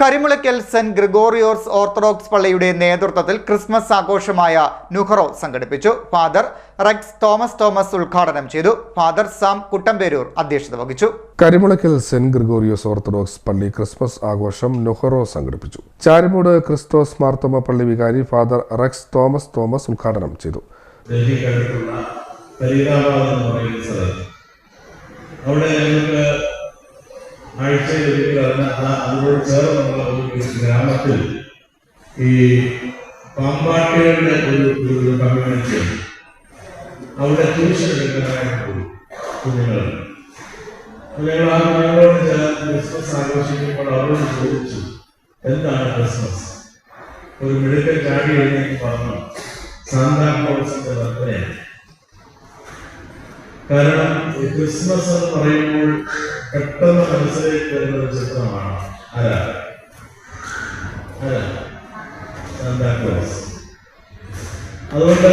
Karimulakkal saint Gregorios orthodox പള്ളിയുടെ നേതൃത്വത്തിൽ Christmas ആഘോഷമായ നുഹറോ സംഘടിപ്പിച്ചു. ഫാദർ റെക്സ് തോമസ് തോമസ് ഉദ്ഘാടനം ചെയ്തു. ഫാദർ സാം കുട്ടമ്പേരൂർ അധ്യക്ഷത വഹിച്ചു. കരിമുളയ്ക്കൽ സെന്റ് ഗ്രിഗോറിയോസ് ഓർത്തഡോക്സ് പള്ളി ക്രിസ്മസ് ആഘോഷം നുഹറോ സംഘടിപ്പിച്ചു. ചാരിമൂട് ക്രിസ്തോസ് മാർത്തോമ പള്ളി വികാരി ഫാദർ റെക്സ് തോമസ് തോമസ് ഉദ്ഘാടനം ചെയ്തു. അവിടെ അതിനോട് ചേർന്നുള്ള ഒരു ഗ്രാമത്തിൽ ഈ പാമ്പാട്ടികളുടെ ഒരു കമ്മ്യൂണിറ്റി അവിടെ പോയി കുഞ്ഞുങ്ങൾ ഞങ്ങൾ ആ കുഞ്ഞുങ്ങളോട് ചേർന്ന് ക്രിസ്മസ് ആഘോഷിക്കുമ്പോൾ അവരോട് ചോദിച്ചു എന്താണ് ക്രിസ്മസ് ഒരു മിടുക്കൻ ചാടി എഴുതി പറഞ്ഞു സാന്താക്ലോസിന്റെ വർദ്ധനയാണ് കാരണം ക്രിസ്മസ് എന്ന് പറയുമ്പോൾ പെട്ടെന്ന് മനസ്സിലേക്ക് വരുന്ന ഒരു ചിത്രമാണ്. അതുകൊണ്ട്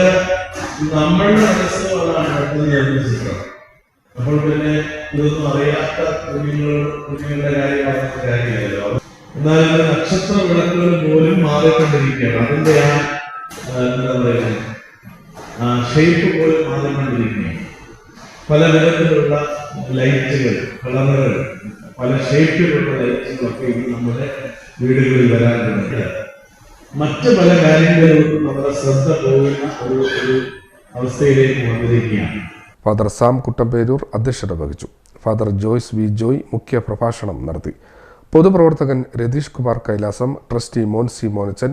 നമ്മളുടെ മനസ്സ് അതാണ് പെട്ടെന്ന് വരുന്ന ചിത്രം. അപ്പോൾ പിന്നെ ഇതൊന്നും അറിയാത്ത കുഞ്ഞുങ്ങൾ കുഞ്ഞുങ്ങളുടെ കാര്യമാണ് കാര്യമല്ലോ എന്നാൽ നക്ഷത്ര വിളക്കുകൾ പോലും മാറിക്കൊണ്ടിരിക്കുകയാണ്. അതിന്റെ ആ എന്താ പറയുക ഷേപ്പ് പോലും മാറിക്കൊണ്ടിരിക്കുകയാണ്. പല തരത്തിലുള്ള ലൈറ്റുകൾ കളറുകൾ പല ഷേപ്പിലുള്ള ലൈറ്റുകളൊക്കെ ഇന്ന് നമ്മുടെ വീടുകളിൽ വരാൻ തുടങ്ങി മറ്റ് പല കാര്യങ്ങളിലും നമ്മുടെ ശ്രദ്ധ പോകുന്ന ഒരു ഒരു അവസ്ഥയിലേക്ക് വന്നിരിക്കുകയാണ്. ഫാദർ സാം കുട്ടമ്പേരൂർ അധ്യക്ഷത വഹിച്ചു. ഫാദർ ജോയ്സ് വി ജോയ് മുഖ്യ പ്രഭാഷണം നടത്തി. പൊതുപ്രവർത്തകൻ Ratheesh Kumar Kailasam trustee Moncy Monachan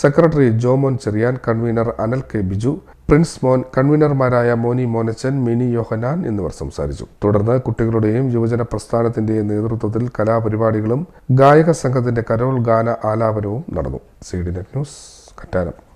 secretary Jomon Cherian convener Anal K Biju Princemon കൺവീനർമാരായ Moni Monachan Mini Yohannan എന്നിവർ സംസാരിച്ചു. തുടർന്ന് കുട്ടികളുടെയും യുവജന പ്രസ്ഥാനത്തിന്റെയും നേതൃത്വത്തിൽ കലാപരിപാടികളും ഗായക സംഘത്തിന്റെ കരോൾ ഗാന ആലാപനവും നടന്നു. C D net news Kattanam.